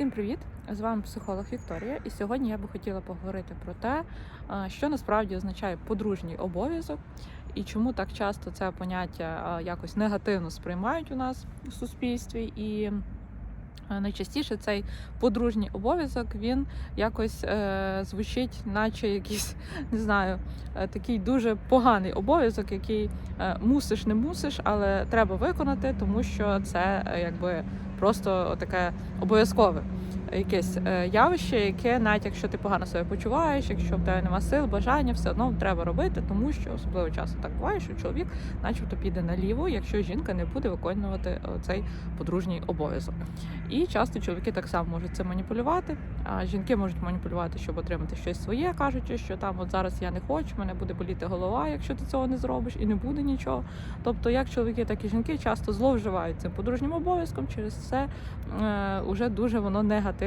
Всім привіт! З вами психолог Вікторія. І сьогодні я би хотіла поговорити про те, що насправді означає подружній обов'язок і чому так часто це поняття якось негативно сприймають у нас у суспільстві. І найчастіше цей подружній обов'язок він якось е, звучить, наче якийсь, не знаю, е, такий дуже поганий обов'язок, який е, мусиш, не мусиш, але треба виконати, тому що це якби просто таке обов'язкове якесь е, явище, яке навіть якщо ти погано себе почуваєш, якщо в тебе нема сил, бажання, все одно треба робити, тому що особливо часто так буває, що чоловік, начебто, піде наліво, якщо жінка не буде виконувати е, цей подружній обов'язок. І часто чоловіки так само можуть це маніпулювати. А жінки можуть маніпулювати, щоб отримати щось своє, кажучи, що там от зараз я не хочу, мене буде боліти голова, якщо ти цього не зробиш, і не буде нічого. Тобто, як чоловіки, так і жінки часто зловживають цим подружнім обов'язком. Через це е, уже дуже воно негативно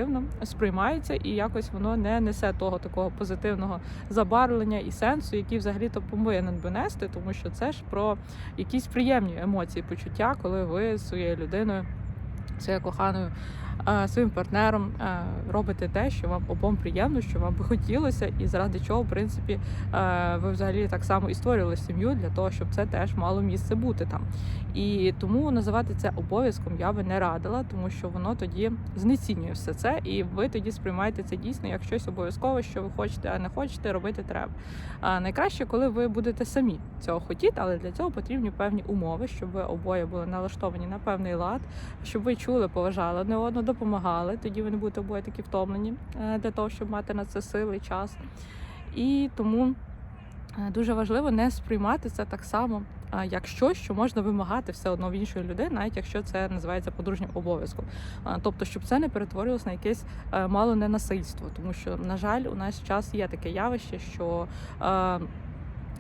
сприймається, і якось воно не несе того такого позитивного забарвлення і сенсу, який взагалі то повинен би нести, тому що це ж про якісь приємні емоції, почуття, коли ви своєю людиною, своєю коханою. Е, Своїм партнером е, робите те, що вам обом приємно, що вам би хотілося, і заради чого, в принципі, е, ви взагалі так само і створювали сім'ю для того, щоб це теж мало місце бути там. І тому називати це обов'язком я би не радила, тому що воно тоді знецінює все це, і ви тоді сприймаєте це дійсно як щось обов'язкове, що ви хочете, а не хочете, робити треба. А найкраще, коли ви будете самі цього хотіти, але для цього потрібні певні умови, щоб ви обоє були налаштовані на певний лад, щоб ви чули, поважали одне одного, допомагали. Тоді ви не обоє такі втомлені е, для того, щоб мати на це сили, час. І тому е, дуже важливо не сприймати це так само. а, Як щось, що можна вимагати все одно в іншої людини, навіть якщо це називається подружнім обов'язком. Тобто, щоб це не перетворилось на якесь е, мало не насильство, тому що, на жаль, у наш час є таке явище, що е,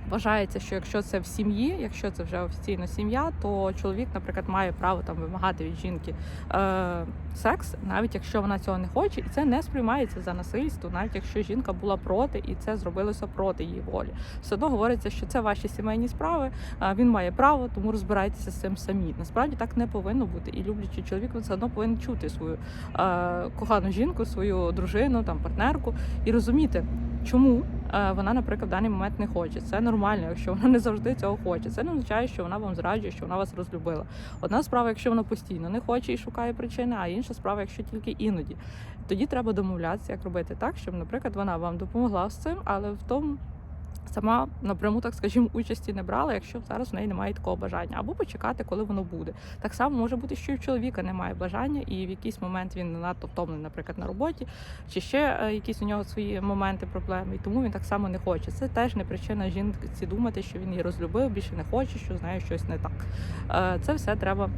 Вважається, що якщо це в сім'ї, якщо це вже офіційна сім'я, то чоловік, наприклад, має право там вимагати від жінки е, секс, навіть якщо вона цього не хоче, і це не сприймається за насильство, навіть якщо жінка була проти і це зробилося проти її волі. Все одно говориться, що це ваші сімейні справи. А він має право, тому розбирайтеся з цим самі. Насправді так не повинно бути. І люблячий чоловік він все одно повинен чути свою е, кохану жінку, свою дружину, там партнерку і розуміти, чому е, вона, наприклад, в даний момент не хоче. Це нормально, якщо вона не завжди цього хоче. Це не означає, що вона вам зраджує, що вона вас розлюбила. Одна справа, якщо вона постійно не хоче і шукає причини, а інша справа, якщо тільки іноді. Тоді треба домовлятися, як робити так, щоб, наприклад, вона вам допомогла з цим, але в тому. Сама напряму, так скажімо, участі не брала, якщо зараз в неї немає такого бажання, або почекати, коли воно буде. Так само може бути, що і в чоловіка немає бажання, і в якийсь момент він не надто втомлений, наприклад, на роботі, чи ще е, якісь у нього свої моменти, проблеми, і тому він так само не хоче. Це теж не причина жінці думати, що він її розлюбив, більше не хоче, що з щось не так. Е, Це все треба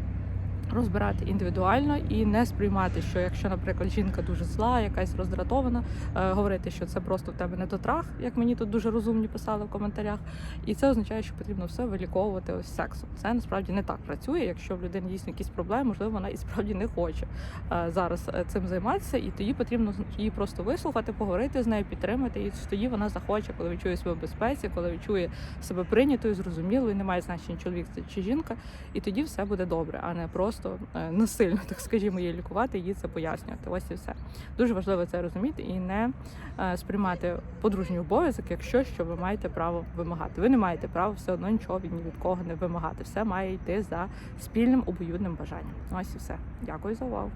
розбирати індивідуально і не сприймати, що якщо, наприклад, жінка дуже зла, якась роздратована, е, говорити, що це просто в тебе не дотрах, як мені тут дуже розумні писали в коментарях. І це означає, що потрібно все виліковувати ось сексом. Це насправді не так працює. Якщо в людини дійсно якісь проблеми, можливо, вона і справді не хоче е, зараз е, цим займатися, і тоді потрібно її просто вислухати, поговорити з нею, підтримати. І тоді вона захоче, коли відчує себе в безпеці, коли відчує себе прийнятою, зрозумілою, немає значення чоловік це чи жінка, і тоді все буде добре, а не просто е, насильно, так скажімо, її лікувати, їй це пояснювати. Ось і все. Дуже важливо це розуміти і не е, сприймати подружній обов'язок, як щось, що ви маєте право вимагати. Ви не маєте права все одно нічого від ні від кого не вимагати. Все має йти за спільним обоюдним бажанням. Ось і все. Дякую за увагу.